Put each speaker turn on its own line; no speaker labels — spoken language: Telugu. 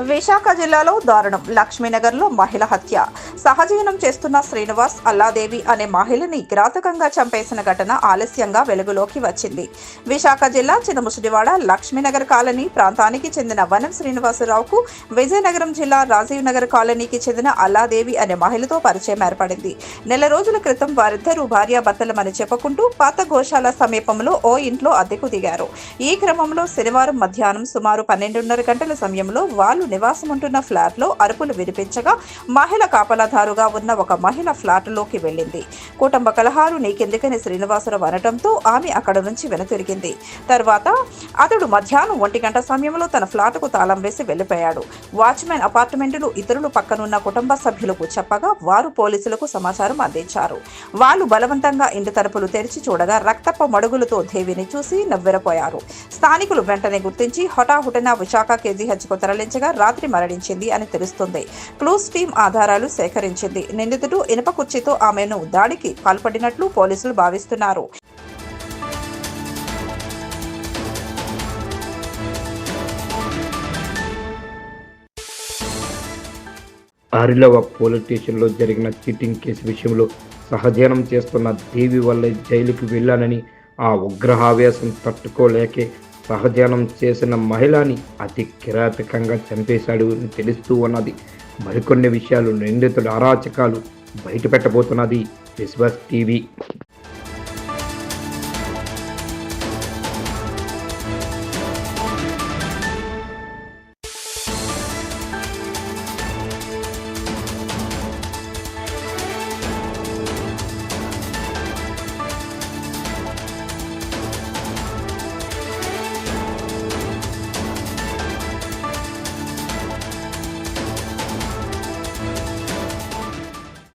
విశాఖ జిల్లాలో దారుణం. లక్ష్మీనగర్లో మహిళ హత్య. సహజీవనం చేస్తున్న శ్రీనివాస్ అల్లాదేవి అనే మహిళని కిరాతకంగా చంపేసిన ఘటన ఆలస్యంగా వెలుగులోకి వచ్చింది. విశాఖ జిల్లా చిన్నముసిడివాడ లక్ష్మీనగర్ కాలనీ ప్రాంతానికి చెందిన వనం శ్రీనివాసరావుకు విజయనగరం జిల్లా రాజీవ్ నగర్ కాలనీకి చెందిన అల్లాదేవి అనే మహిళతో పరిచయం ఏర్పడింది. నెల రోజుల క్రితం వారిద్దరూ భార్యాభర్తలమని చెప్పుకుంటూ పాత గోశాల సమీపంలో ఓ ఇంట్లో అద్దెకు దిగారు. ఈ క్రమంలో శనివారం మధ్యాహ్నం సుమారు పన్నెండున్నర గంటల సమయంలో వాళ్ళు నివాసం ఫ్లాట్ ఫ్లాట్లో అరుపులు వినిపించగా మహిళ కాపలాదారుగా ఉన్న ఒక మహిళ ఫ్లాట్లోకి వెళ్ళింది. కుటుంబ కలహాలు నీకెందుకని శ్రీనివాసరావు అనటంతో ఆమె అక్కడ నుంచి వెనుతిరిగింది. తర్వాత అతడు మధ్యాహ్నం ఒంటి గంట సమయంలో తన ఫ్లాట్కు తాళం వేసి వెళ్ళిపోయాడు. వాచ్మెన్ అపార్ట్మెంటులు ఇతరులు పక్కనున్న కుటుంబ సభ్యులకు చెప్పగా వారు పోలీసులకు సమాచారం అందించారు. వాళ్ళు బలవంతంగా ఇంటి తలుపులు తెరిచి చూడగా రక్తప్ప మడుగులతో దేవిని చూసి నవ్వెరపోయారు. స్థానికులు వెంటనే గుర్తించి హఠాహుటిన విశాఖ కేజీహెచ్కు తరలించగా రాత్రి మరణించింది అని తెలుస్తుంది. క్లూస్ టీం ఆధారాలు సేకరించింది. నిందితుడు ఇనుప కుర్చీతో ఆమెను దాడికి పాల్పడినట్లు పోలీసులు భావిస్తున్నారు.
ఆరిలవ పోలీస్ స్టేషన్లో జరిగిన చీటింగ్ కేసు విషయంలో సహజనం చేస్తున్న దేవి వల్లే జైలుకు వెళ్ళానని ఆ ఉగ్రహావేశం తట్టుకోలేకే సహజీవనం చేసిన మహిళని అతి కిరాతకంగా చంపేశాడు అని తెలుస్తూ ఉన్నది. మరికొన్ని విషయాలు నిందితుల అరాచకాలు బయటపెట్టబోతున్నది. విశ్వాస్ టీవీ.